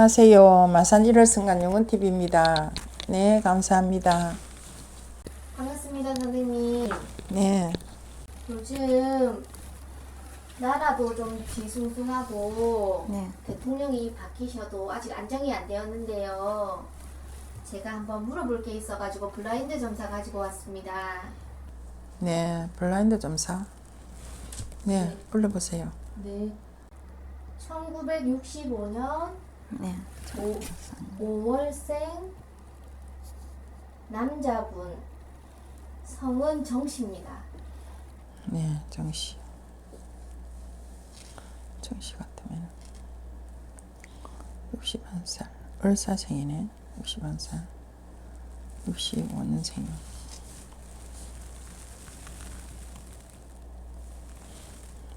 안녕하세요. 마산 1월 순간 영원TV입니다. 네, 감사합니다. 반갑습니다, 선생님. 네, 요즘 나라도 좀 뒤숭숭하고 네. 대통령이 바뀌셔도 아직 안정이 안 되었는데요. 제가 한번 물어볼 게 있어가지고 블라인드 점사 가지고 왔습니다. 네, 블라인드 점사. 네, 네. 불러보세요. 네. 1965년 네, 5, 월생 남자분 성은 정씨입니다. 네, 정시. 정시 같으면 61살. 을사생이네. 61살. 65년생.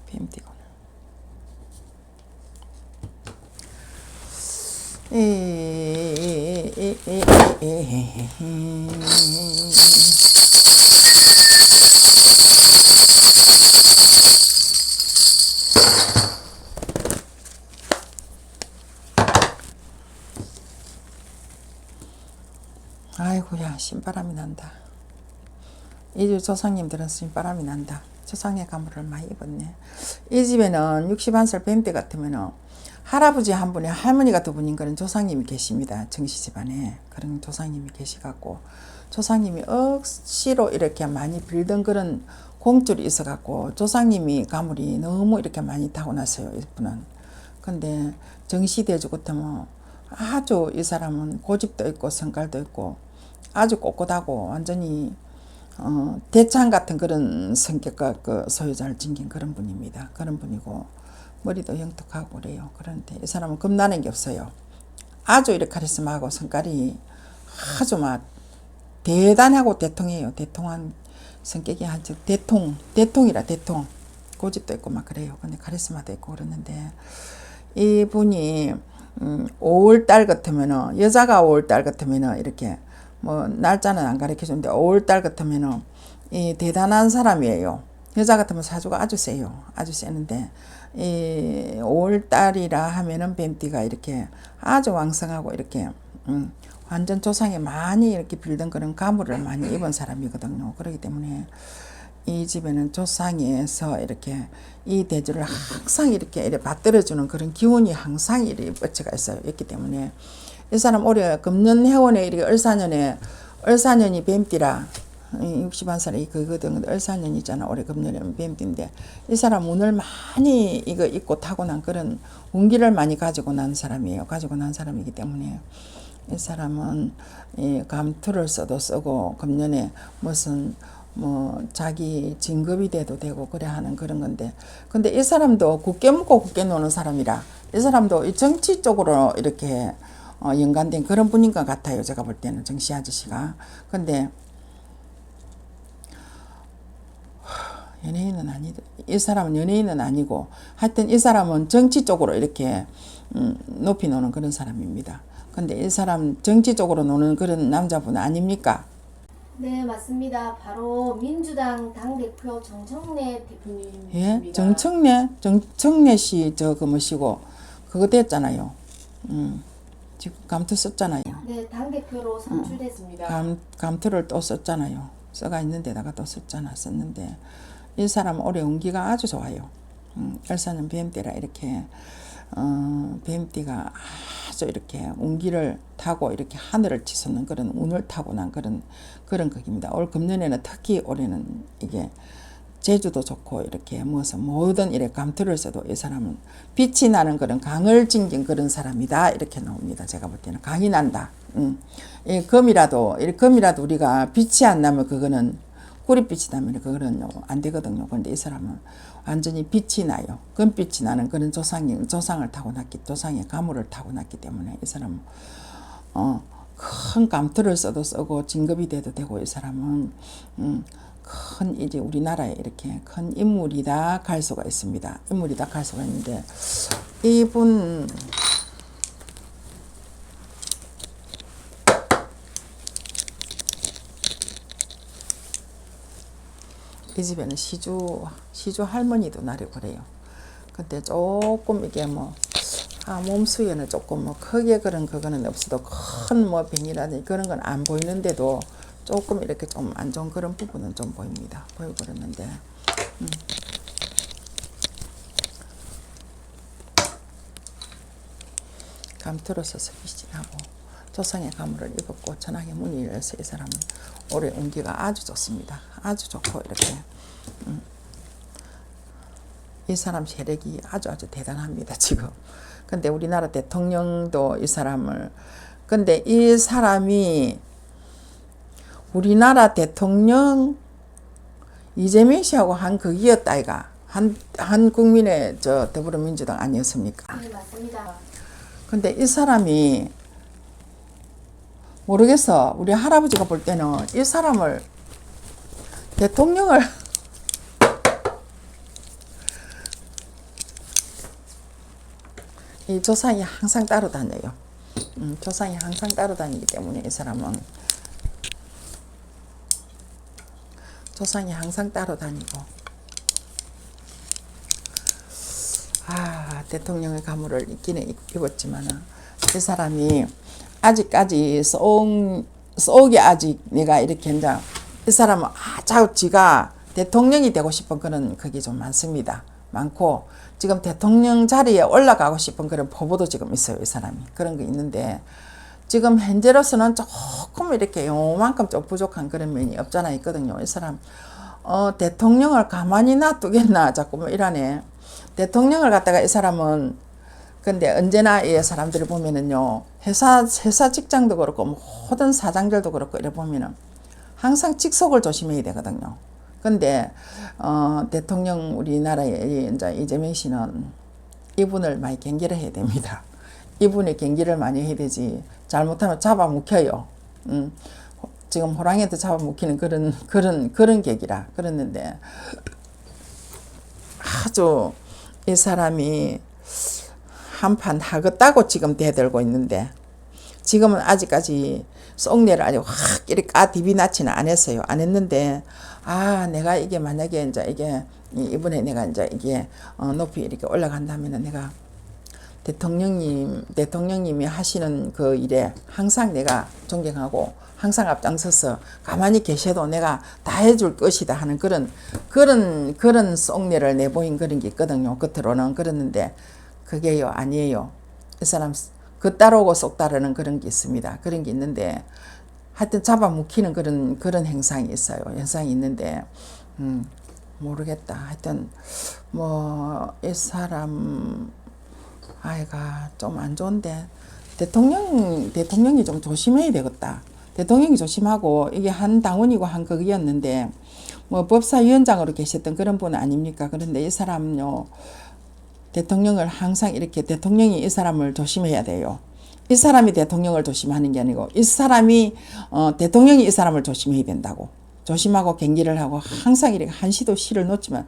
뱀띠구나. 아이고야 신바람이 난다. 이주 조상님들은 신바람이 난다. 조상의 가물을 많이 입었네. 이 집에는 61살 뱀때 같으면은 할아버지 한 분에 할머니가 두 분인 그런 조상님이 계십니다. 정씨 집안에 그런 조상님이 계시갖고 조상님이 억지로 이렇게 많이 빌던 그런 공줄이 있어갖고 조상님이 가물이 너무 이렇게 많이 타고났어요. 이분은. 근데 정시대주 같으면 아주 이 사람은 고집도 있고 성깔도 있고 아주 꼿꼿하고 완전히 어, 대창 같은 그런 성격과 그 소유자를 지닌 그런 분입니다. 그런 분이고 머리도 영특하고 그래요. 그런데 이 사람은 겁나는 게 없어요. 아주 이렇게 카리스마하고 성깔이 아주 막 대단하고 대통이에요. 대통한 성격이 아주 대통, 대통이라 대통. 고집도 있고 막 그래요. 근데 카리스마도 있고 그러는데 이분이 음, 5월 달 같으면은 여자가 5월 달 같으면은 이렇게 뭐 날짜는 안 가르쳐 주는데 5월 달 같으면은 이 대단한 사람이에요. 여자 같으면 사주가 아주 세요. 아주 세는데 이 5월 달이라 하면은 뱀띠가 이렇게 아주 왕성하고 이렇게 음, 완전 조상에 많이 이렇게 빌던 그런 가물을 많이 입은 사람이거든요. 그렇기 때문에 이 집에는 조상에서 이렇게 이 대주를 항상 이렇게 이렇게 받들어주는 그런 기운이 항상 이렇게 뻗쳐가 있어요. 있기 때문에 이 사람 올해 금년 해원에 이렇게 을사년에 을사년이 뱀띠라 61살 이 그거든 을사년이잖아 올해 금년에 뱀띠인데. 이 사람 운을 많이 이거 입고 타고난 그런 운기를 많이 가지고 난 사람이에요. 가지고 난 사람이기 때문에. 이 사람은 이 감투를 써도 쓰고 금년에 무슨 뭐 자기 진급이 돼도 되고 그래 하는 그런 건데. 근데 이 사람도 굳게 묻고 굳게 노는 사람이라 이 사람도 이 정치 쪽으로 이렇게 어, 연관된 그런 분인 것 같아요 제가 볼 때는 정씨 아저씨가. 근데 연예인은 아니다. 이 사람은 연예인은 아니고 하여튼 이 사람은 정치 쪽으로 이렇게 음, 높이 노는 그런 사람입니다. 근데 이 사람 정치 쪽으로 노는 그런 남자분 아닙니까? 네, 맞습니다. 바로 민주당 당 대표 정청래 대표님입니다. 예? 정청래? 정청래 씨 저그 뭐시고 그거 됐잖아요. 음. 지금 감투 썼잖아요. 네, 당 대표로 선출됐습니다. 감, 감투를 또 썼잖아요. 써가 있는 데다가 또 썼잖아. 썼는데 이 사람 올해 운기가 아주 좋아요. 음, 열사는 뱀띠라 이렇게 어, 뱀띠가 아주 이렇게 운기를 타고 이렇게 하늘을 치솟는 그런 운을 타고난 그런 그런 극입니다. 올 금년에는 특히 올해는 이게 제주도 좋고 이렇게 무슨 모든 일에 감투를 써도 이 사람은 빛이 나는 그런 강을 징긴 그런 사람이다 이렇게 나옵니다. 제가 볼 때는 강이 난다. 음. 이 금이라도 이 금이라도 우리가 빛이 안 나면 그거는 구릿빛이 나면 그거는 안 되거든요. 그런데 이 사람은 완전히 빛이 나요. 금빛이 나는 그런 조상이 조상을 타고났기 조상의 가물을 타고났기 때문에 이 사람은 어, 큰 감투를 써도 쓰고 진급이 돼도 되고 이 사람은 음, 큰 이제 우리나라에 이렇게 큰 인물이다 갈 수가 있습니다. 인물이다 갈 수가 있는데 이분 이 집에는 시주 시주 할머니도 나려 그래요. 근데 조금 이게 뭐 아, 몸수에는 조금 뭐 크게 그런 그거는 없어도 큰 뭐 병이라든지 그런 건 안 보이는데도 조금 이렇게 좀 안 좋은 그런 부분은 좀 보입니다. 보이고 그러는데. 음. 감투로서 비진하고 조상의 가물을 입었고 천하의 문이 열려서 이 사람은 올해 운기가 아주 좋습니다. 아주 좋고 이렇게 음. 이 사람 세력이 아주 아주 대단합니다 지금. 근데 우리나라 대통령도 이 사람을 근데 이 사람이 우리나라 대통령 이재명 씨하고 한 극이었다 아이가 한, 한 국민의 저 더불어민주당 아니었습니까? 네, 맞습니다. 근데 이 사람이 모르겠어. 우리 할아버지가 볼 때는 이 사람을 대통령을 이 조상이 항상 따라다녀요. 음, 조상이 항상 따라다니기 때문에 이 사람은 조상이 항상 따라다니고 아 대통령의 가물을 입기는 입- 입었지만은 이 사람이 아직까지 속 속이 아직 내가 이렇게 이제 이 사람은 아주 지가 대통령이 되고 싶은 그런 그게 좀 많습니다. 많고 지금 대통령 자리에 올라가고 싶은 그런 포부도 지금 있어요. 이 사람이 그런 게 있는데 지금 현재로서는 조금 이렇게 요만큼 좀 부족한 그런 면이 없잖아 있거든요. 이 사람 어, 대통령을 가만히 놔두겠나 자꾸 뭐 이러네. 대통령을 갖다가 이 사람은 근데 언제나 이 사람들이 보면은요 회사 회사 직장도 그렇고 모든 사장들도 그렇고 이래 보면은 항상 직속을 조심해야 되거든요. 근데 어, 대통령 우리나라의 이제 이재명 씨는 이분을 많이 경계를 해야 됩니다. 이분의 경계를 많이 해야 되지 잘못하면 잡아 묵혀요. 음, 지금 호랑이한테 잡아 묵히는 그런 그런 그런 객이라 그랬는데 아주 이 사람이 한판 하겠다고 지금 대들고 있는데 지금은 아직까지 쏙내를 아주 확 이렇게 아 디비 나치는 안 했어요. 안 했는데 아 내가 이게 만약에 이제 이게 이- 이번에 내가 이제 이게 어, 높이 이렇게 올라간다면은 내가 대통령님 대통령님이 하시는 그 일에 항상 내가 존경하고 항상 앞장서서 가만히 계셔도 내가 다 해줄 것이다 하는 그런 그런 그런 쏙내를 내보인 그런 게 있거든요. 겉으로는 그랬는데 그게요 아니에요. 이 사람 그 따르고 쏙 따르는 그런 게 있습니다. 그런 게 있는데 하여튼 잡아묵히는 그런 그런 행상이 있어요. 현상이 있는데 음, 모르겠다. 하여튼 뭐 이 사람 아이가 좀 안 좋은데 대통령 대통령이 좀 조심해야 되겠다. 대통령이 조심하고 이게 한 당원이고 한 극이었는데 뭐 법사위원장으로 계셨던 그런 분 아닙니까? 그런데 이 사람요 대통령을 항상 이렇게 대통령이 이 사람을 조심해야 돼요. 이 사람이 대통령을 조심하는 게 아니고 이 사람이 어, 대통령이 이 사람을 조심해야 된다고. 조심하고 경기를 하고 항상 이렇게 한시도 시를 놓지만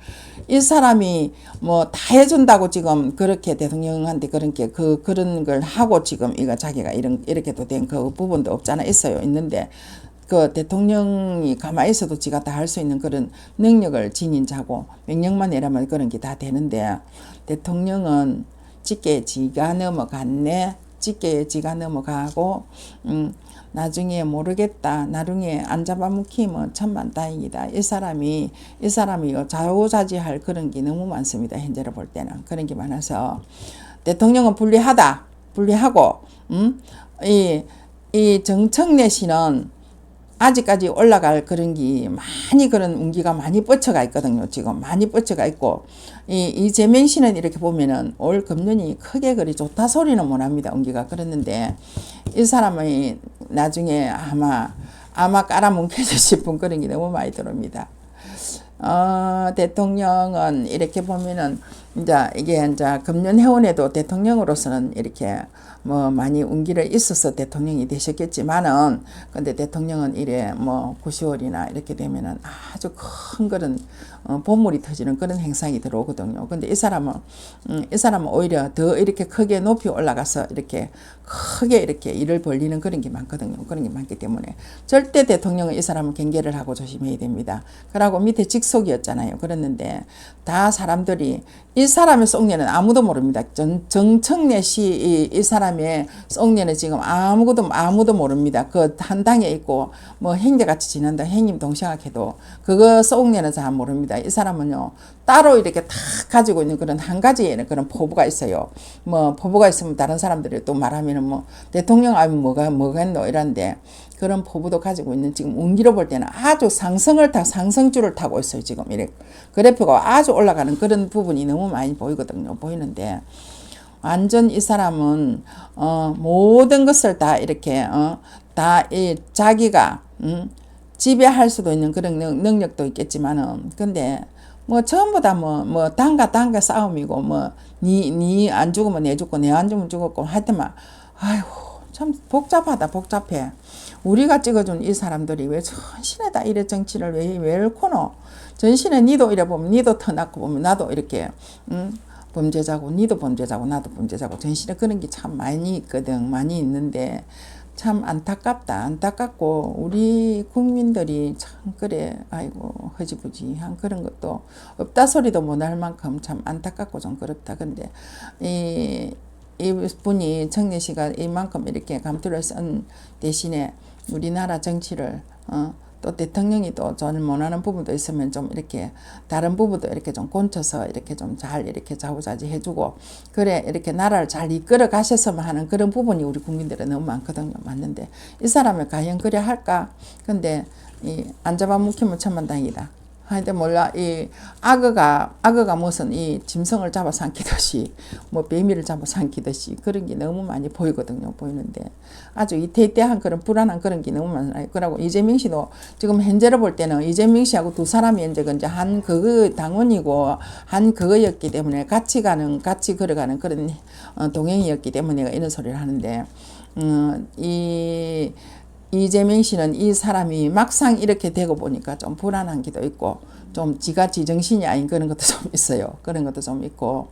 이 사람이 뭐 다 해준다고 지금 그렇게 대통령한테 그런 게 그 그런 걸 하고 지금 이거 자기가 이런 이렇게도 된그 부분도 없잖아 있어요 있는데 그 대통령이 가만히 있어도 지가 다 할 수 있는 그런 능력을 지닌 자고 명령만 내려면 그런 게 다 되는데 대통령은 찌게 지가 넘어갔네 찌게 지가 넘어가고 음 나중에 모르겠다 나중에 안 잡아먹히면 천만 다행이다. 이 사람이 이 사람이 자오자지할 그런 게 너무 많습니다 현재로 볼 때는. 그런 게 많아서. 대통령은 불리하다 불리하고 음이 이 정청래 씨는 아직까지 올라갈 그런 게 많이 그런 운기가 많이 뻗쳐가 있거든요. 지금 많이 뻗쳐가 있고 이 이재명 씨는 이렇게 보면은 올 금년이 크게 그리 좋다 소리는 못 합니다. 운기가 그랬는데 이 사람이 나중에 아마 아마 깔아뭉개져 싶은 그런 게 너무 많이 들어옵니다. 어, 대통령은 이렇게 보면은 이제 이게 이제 금년 해운에도 대통령으로서는 이렇게 뭐 많이 운기를 있어서 대통령이 되셨겠지만은 근데 대통령은 이래 뭐 9, 10월이나 이렇게 되면은 아주 큰 그런 어, 보물이 터지는 그런 행상이 들어오거든요. 근데 이 사람은 음, 이 사람은 오히려 더 이렇게 크게 높이 올라가서 이렇게 크게 이렇게 일을 벌리는 그런 게 많거든요. 그런 게 많기 때문에 절대 대통령은 이 사람은 경계를 하고 조심해야 됩니다. 그러고 밑에 직속이었잖아요. 그랬는데 다 사람들이 이이 사람의 속내는 아무도 모릅니다. 정, 정청래 씨, 이, 이 사람의 속내는 지금 아무것도, 아무도 모릅니다. 그 한 당에 있고, 뭐, 행제같이 지낸다, 행님 동생학해도, 그거 속내는 잘 모릅니다. 이 사람은요, 따로 이렇게 다 가지고 있는 그런 한 가지의 그런 포부가 있어요. 뭐, 포부가 있으면 다른 사람들이 또 말하면 은 뭐, 대통령 아니면 뭐가, 있노, 이런데, 그런 포부도 가지고 있는 지금 운기로 볼 때는 아주 상승을 타 상승줄을 타고 있어요 지금. 이래 그래프가 아주 올라가는 그런 부분이 너무 많이 보이거든요 보이는데. 완전 이 사람은 어 모든 것을 다 이렇게 어다 이 자기가 음 지배할 수도 있는 그런 능- 능력도 있겠지만은. 근데 뭐 전부 다뭐뭐 당가 당가 싸움이고 뭐 니 니 안 죽으면 내 죽고 내 안 죽으면 죽었고 하여튼만 아이고 참 복잡하다 복잡해. 우리가 찍어준 이 사람들이 왜 전신에 다 이래 정치를 왜, 왜 옳고노? 전신에 니도 이래 보면 니도 터났고 보면 나도 이렇게 음, 범죄자고 니도 범죄자고 나도 범죄자고 전신에 그런 게 참 많이 있거든 많이 있는데 참 안타깝다 안타깝고 우리 국민들이 참 그래 아이고 허지부지한 그런 것도 없다 소리도 못할 만큼 참 안타깝고 좀 그렇다. 근데 이 이분이 청래 씨가 이만큼 이렇게 감투를 쓴 대신에 우리나라 정치를 어, 또 대통령이 또 저는 원하는 부분도 있으면 좀 이렇게 다른 부분도 이렇게 좀 곤쳐서 이렇게 좀 잘 이렇게 자우자지 해주고 그래 이렇게 나라를 잘 이끌어 가셨으면 하는 그런 부분이 우리 국민들은 너무 많거든요. 맞는데 이 사람이 과연 그래 할까? 근데 이 안 잡아먹히면 천만다행이다 하여튼 몰라. 이 악어가 악어가 무슨 이 짐승을 잡아 삼키듯이 뭐 매미를 잡아 삼키듯이 그런 게 너무 많이 보이거든요 보이는데. 아주 이 대대한 그런 불안한 그런 게 너무 많아요. 그러고 이재명 씨도 지금 현재로 볼 때는 이재명 씨하고 두 사람이 이제 그 이제 한 그거 당원이고 한 그거였기 때문에 같이 가는 같이 걸어가는 그런 어, 동행이었기 때문에 이런 소리를 하는데 음 이 이재명 씨는 이 사람이 막상 이렇게 되고 보니까 좀 불안한 게도 있고 좀 지가 지정신이 아닌 그런 것도 좀 있어요. 그런 것도 좀 있고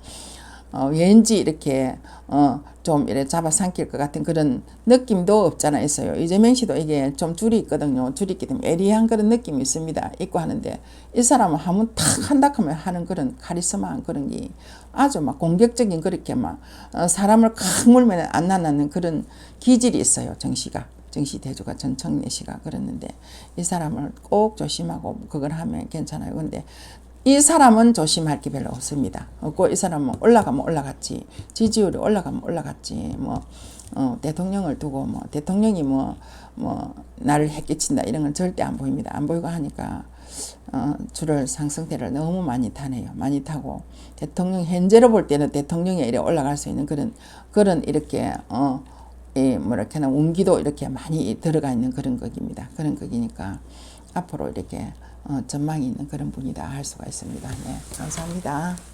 어, 왠지 이렇게 어, 좀 이래 잡아삼킬 것 같은 그런 느낌도 없잖아 있어요. 이재명 씨도 이게 좀 줄이 있거든요. 줄이 있기 때문에 애리한 그런 느낌이 있습니다. 있고 하는데 이 사람은 하면 탁 한다 하면 하는 그런 카리스마한 그런 게 아주 막 공격적인 그렇게 막 어, 사람을 칵 물면 안 나는 그런 기질이 있어요. 정 씨가. 정시 대주가 전청래 씨가 그랬는데 이 사람을 꼭 조심하고 그걸 하면 괜찮아요. 근데 이 사람은 조심할 게 별로 없습니다. 없고 이 사람은 올라가면 올라갔지 지지율이 올라가면 올라갔지 뭐 어, 대통령을 두고 뭐 대통령이 뭐 뭐 나를 해끼친다 이런 건 절대 안 보입니다. 안 보이고 하니까 어, 줄을 상승대를 너무 많이 타네요. 많이 타고 대통령 현재로 볼 때는 대통령이 이래 올라갈 수 있는 그런 그런 이렇게 어 이 뭐랄까나 운기도 이렇게 많이 들어가 있는 그런 극입니다. 그런 극이니까 앞으로 이렇게 어, 전망이 있는 그런 분이다 할 수가 있습니다. 네, 감사합니다.